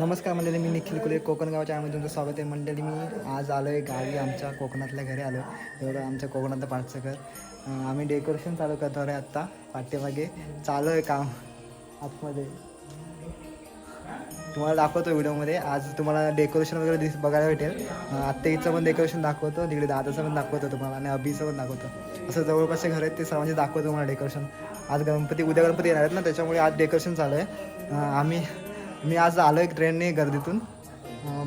नमस्कार मंडळी मी निखिल कुले कोकण गावच्या आम्ही तुमचं स्वागत आहे. मंडळी मी आज आलो आहे गावी आमच्या कोकणातल्या घरी आलो एवढं आमच्या कोकणातलं पाठचं घर. आम्ही डेकोरेशन चालू करतो आहे आत्ता पाठीमागे. चालू आहे काम आतमध्ये. तुम्हाला दाखवतो व्हिडिओमध्ये. आज तुम्हाला डेकोरेशन वगैरे दिस बघायला भेटेल. आत्तेचं पण डेकोरेशन दाखवतो तिकडे दादाचं पण दाखवतो तुम्हाला आणि अभिचं पण दाखवतो. असं जवळपासचे घर आहेत ते सर्वांचे दाखवतो तुम्हाला डेकोरेशन आज गणपती उद्या गणपती येणार आहेत ना त्याच्यामुळे आज डेकोरेशन चालू आहे आम्ही मी आज आलो एक ट्रेनने गर्दीतून.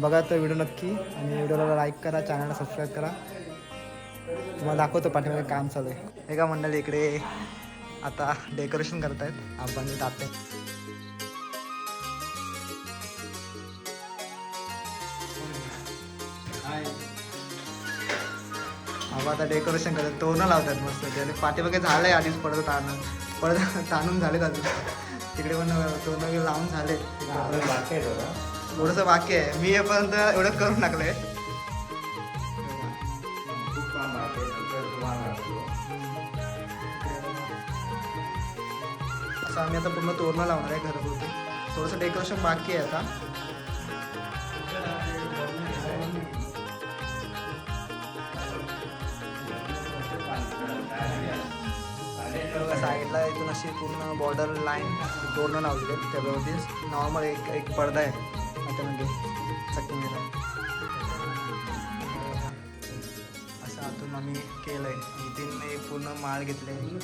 बघा तो व्हिडिओ नक्की आणि व्हिडिओला लाईक करा चॅनलला सबस्क्राईब करा. तुम्हाला दाखवतो पाठीमागे काम चालू आहे. एका मंडळी इकडे आता डेकोरेशन करत आहेत आपण ताते अहो आता डेकोरेशन करतात. तोरणं लावतात मस्त. त्याने पाठीमागे झालं आहे आधीच पडत ताणून पडत ताणून झाले अजून. तिकडे पण तोरणं वगैरे लावून झाले. थोडंसं बाकी आहे. मी हेपर्यंत एवढं करून टाकलंय. असं आम्ही आता पूर्ण तोरणं लावणार आहे घरगुती. थोडंसं डेकोरेशन बाकी आहे आता. साईडला इथून अशी पूर्ण बॉर्डर लाईन तोरणं लावलेली आहे. त्याच्यावरती नॉर्मल एक एक पडदा आहे. त्याच्यामध्ये चटणीला असं आतून आम्ही केलं आहे इथे पूर्ण माळ घेतले आम्ही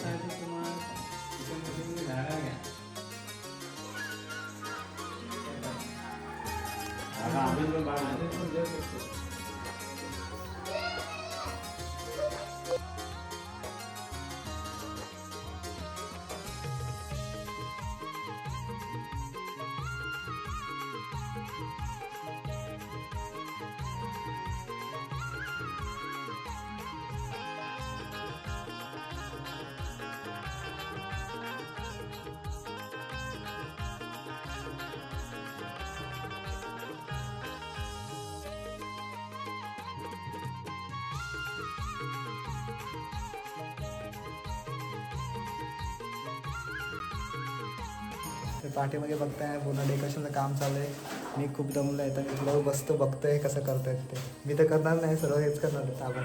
ते पाठीमागे बघताय पूर्ण डेकोरेशनचं काम चालू आहे मी खूप दमलो आहे तर मी तुला बसतो बघतोय कसं करतायत ते. मी तर करणार नाही सर्व हेच करणार होतं आपण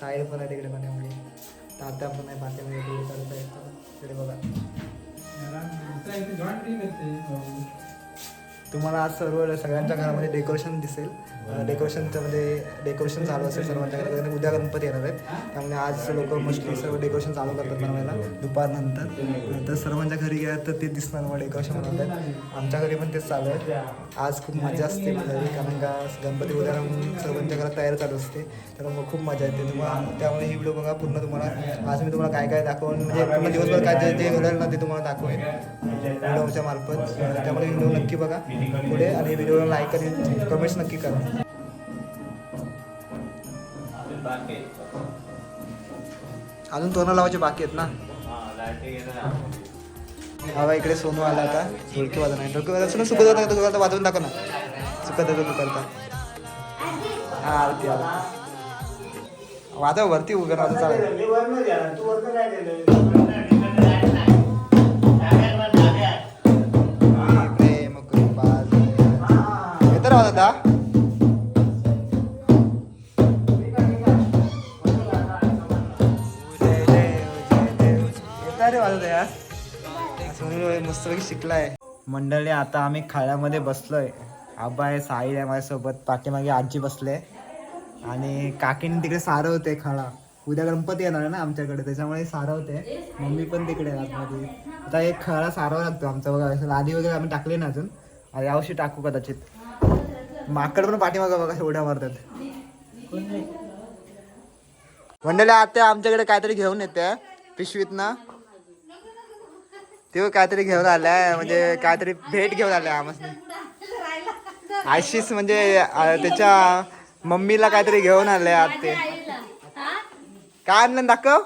साईड पण आहे तिकडे पण आहे म्हणजे तात्या पण आहे पाठीमागे तिकडे करता येतं तिकडे बघा तुम्हाला आज सर्व सगळ्यांच्या घरामध्ये डेकोरेशन दिसेल. डेकोरेशनच्या म्हणजे डेकोरेशन चालू असेल सर्वांच्या घरात उद्या गणपती येणार आहेत. त्यामुळे आज लोक मोस्टली सर्व डेकोरेशन चालू करतात बनवायला दुपारनंतर तर सर्वांच्या घरी गेल्या तर ते दिसणार मग डेकोरेशन बनवतात आमच्या घरी पण तेच चालू आहे. आज खूप मजा असते माझ्या घरी कारण का गणपती उद्या सर्वांच्या घरात तयारी चालू असते. तर मग खूप मजा येते. तुम्हाला त्यामुळे ही व्हिडिओ बघा. पूर्ण तुम्हाला आज मी तुम्हाला काय काय दाखवून म्हणजे पूर्ण दिवसभर काय जे- घडेल ना ते तुम्हाला दाखवेन. व्हिडिओच्या मार्फत. त्यामुळे व्हिडिओ नक्की बघा. पुढे आणि व्हिडिओला लाईक आणि कमेंट्स नक्की करा. अजून तोरणं लावायचे बाकी आहेत ना? हवा इकडे सोनू आला आता. ढोलकी वाजवणार नाही. ढोलकी वाजवून ना सुकत होता तू आता वाजवून दाखव ना. सुकत होतं तू करता. हा आरती आरती वाजव वरती उभं राहून चालेल. येतं वाजवता रे वाजवता यार मस्तपैकी शिकलाय मंडळी आता आम्ही खाळ्यामध्ये बसलोय. आबा आहे साहिल आहे माझ्यासोबत. पाठीमागे आजी बसले. आणि काकीने तिकडे सारं होते खाडा उद्या गणपती येणार ना आमच्याकडे त्याच्यामुळे सारं होते. मम्मी पण तिकडे आतमध्ये. आता एक खळा सारावा लागतो आमचा बघा. असं लादी वगैरे आम्ही टाकले ना अजून. यावर्षी टाकू कदाचित. माकड पण पाठीमागं बघा उड्या मारतात. मंडळी आता आमच्याकडे काहीतरी घेऊन येते पिशवीत ना ते काहीतरी घेऊन आलाय म्हणजे काहीतरी भेट घेऊन आलाय आम्हाला आशिष म्हणजे त्याच्या मम्मीला काहीतरी घेऊन आलंय आज ते काय आणलं दाखव.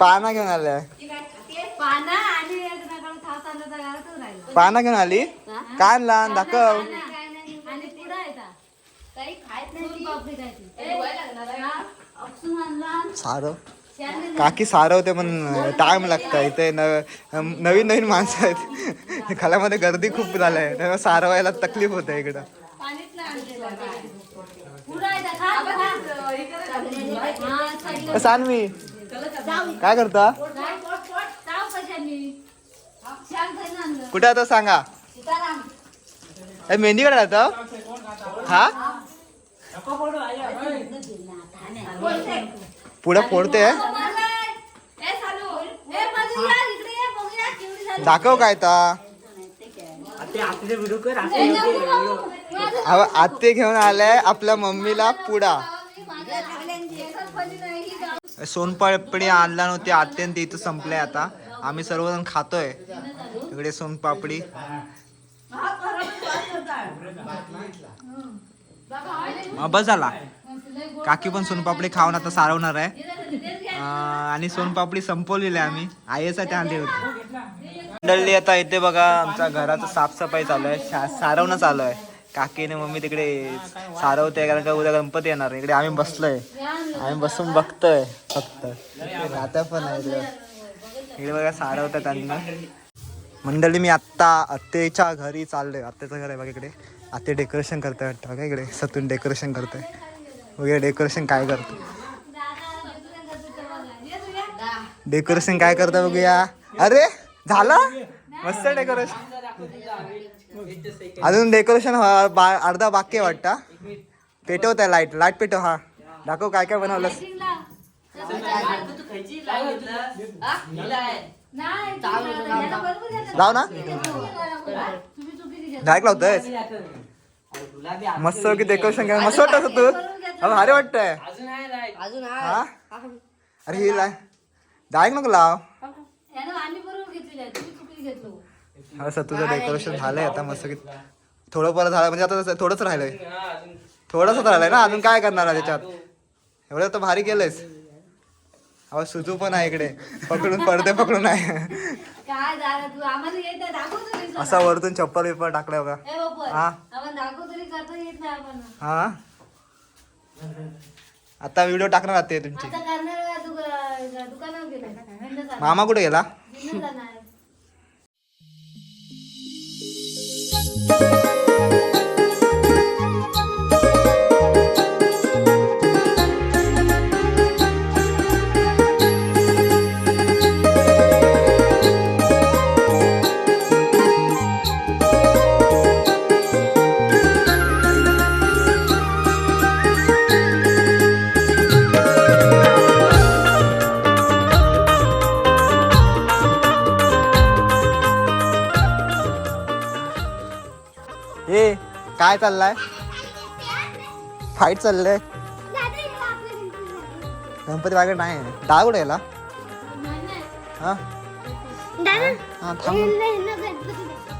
पाना घेऊन आलाय पाना आणि एक नकाला थास आणला तर घरातच राहिला. पाना घेऊन आली? काय आणला दाखव. आणि पुढं आहे का? काही खायत नाही. ती. पापडी खायची. हा, अक्षू आणला. सारं. काकी सारवते पण टाइम लागतं. इथे न नवीन नवीन माणसं आहेत. खाल्यामध्ये गर्दी खूप झालं आहे त्यामुळे सारवायला तकलीफ होते इकडं. हा, सगळं. सानवी. काय करता? कुठे आता सांगा. सीताराम. ए, मेहंदीकडे हा? पुढे फोडते. दाखव काय ता आत्ते घेऊन आलाय आपल्या मम्मीला पुडा. सोनपापडी आणला नव्हती आत्यान ते इथं संपले आता. आम्ही सर्वजण खातोय. इकडे सोनपापडी पापडी. बस झाला. काकी पण सोनपापडी खाऊन आता सारवणार आहे. आणि सोनपापडी संपवलेली आहे आम्ही. आईसाठी आणली होती. मंडळी आता इथे बघा आमच्या घराचं साफसफाई चालू आहे. सारवणं चालू आहे. काकीने मम्मी तिकडे सारवते कारण का उद्या गणपती येणार आहे. इकडे आम्ही बसलोय. आम्ही बसून बघतोय फक्त. आता पण आहे इकडे. इकडे बघा सारवतात त्यांना मंडळी मी आत्ता आत्तेच्या घरी चाललोय. आत्तेचं घर आहे बघा इकडे. आत्ते डेकोरेशन करताय वाटतं बघा इकडे. सतून डेकोरेशन करतोय. वगैरे डेकोरेशन काय करतो? डेकोरेशन काय करता बघूया. अरे झालं? मस्त डेकोरेशन अजून डेकोरेशन अर्धा बाकी आहे वाटतं. पेटवत आहे लाइट लाइट पेटव हा. दाखव काय काय बनवलं लाव ना डायरेक्ट लावतोय. मस्त की डेकोरेशन काय मस्त वाटत तू. भारी वाटतंय. हा? अरे ही लाय. डायरेक्ट नको लाव. हा सर तुझं डेकोरेशन झालंय आता मस्त की थोडं परत झालं म्हणजे आता तसं थोडंच राहिलंय थोडंसंच राहिलंय ना अजून काय करणार आहे त्याच्यात? एवढं तर भारी केलंयस. अहो सुजू पण आहे इकडे. पकडून पडदे पकडून आहे. काय झालं तू? आम्हाला येत नाही दाखव तरी स्वतः. असा वरतून चप्पल बिप्पल टाकलाय बघा. ए हा. आपण दाखव तरी करता येत नाही आपण हा? आता व्हिडिओ टाकणार आहात तुमची. आता करणार दुका- दुकानावर गेलो हिंड जाणार. मामा कुठे गेला? हिंड जाणार काय चाललाय? फाईट चाललंय. गणपती बागेत नाही. डाळ कुठे गेला? हा? हा थांब.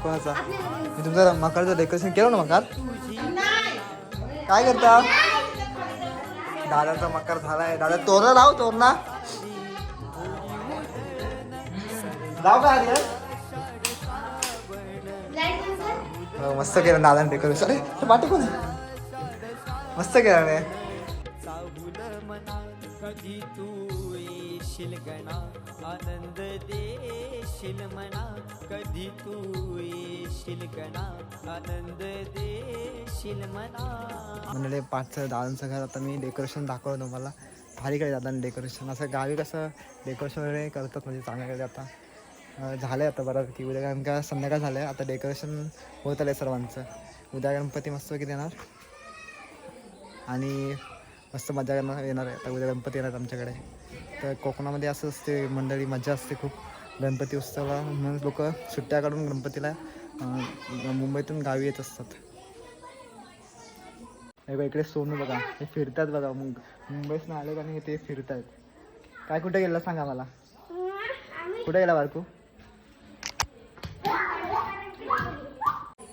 कोणाचा? मी तुमचं मकरचं डेकोरेशन केलं ना मकार? काय करता? दादाचा मकर झालाय. दादा तोरणा लाव तोरणा. लाव काय मस्त केलं दादा डेकोरेशन अरे पाठी कोण मस्त केलं रे कधी तू येशील गणा आनंद देशील मना कधी तू येशील गणा आनंद देशील मना म्हणजे पाचचं दादांचं घर आता मी डेकोरेशन दाखवलं तुम्हाला भारी काय दादा डेकोरेशन असं गावी कसं डेकोरेशन वगैरे करतात म्हणजे चांगल्याकडे आता झालं आहे आता बऱ्यापैकी. उद्या कारण का संध्याकाळ झालं आहे आता डेकोरेशन होत आलं आहे सर्वांचं. उद्या गणपती मस्तपैकी देणार. आणि मस्त मजा करणार येणार आहे. आता उद्या गणपती येणार आमच्याकडे. तर कोकणामध्ये असं असते मंडळी मजा असते खूप. गणपती उत्सवाला म्हणून लोक सुट्ट्या काढून गणपतीला मुंबईतून गावी येत असतात. हे बघा इकडे सोनू बघा. हे फिरतात बघा. मुंग मुंबईतून आले आणि ते फिरत आहेत काय कुठे गेला सांगा मला? कुठे गेला बारकू?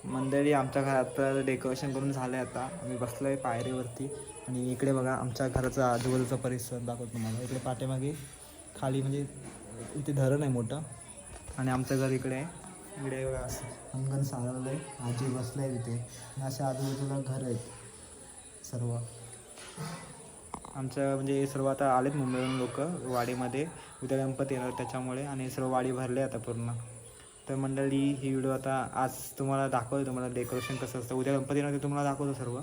मंडळी आमच्या घरात डेकोरेशन करून झालं आहे आता. आम्ही बसलो आहे पायरीवरती. आणि इकडे बघा आमच्या घराचा आजूबाजूचा परिसर दाखवतो तुम्हाला. इकडे पाठीमागे खाली म्हणजे इथे धरण आहे मोठं. आणि आमचं घर इकडे आहे. इकडे बघा असं अंगण सारवलं आहे आजी आहे तिथे आणि अशा आजूबाजूला घर आहेत सर्व. आमचं म्हणजे सर्व आता आलेत मुंबईहून लोक. वाडीमध्ये उद्या गणपती येणार त्याच्यामुळे. आणि सर्व वाडी भरले आता पूर्ण. तर मंडळी ही व्हिडिओ आता आज तुम्हाला दाखवतो तुम्हाला डेकोरेशन कसं असतं. उद्या गणपती ते तुम्हाला दाखवतो सर्व.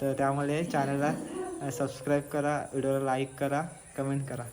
तर त्यामुळे चॅनलला सबस्क्राईब करा. व्हिडिओला लाईक करा. कमेंट करा.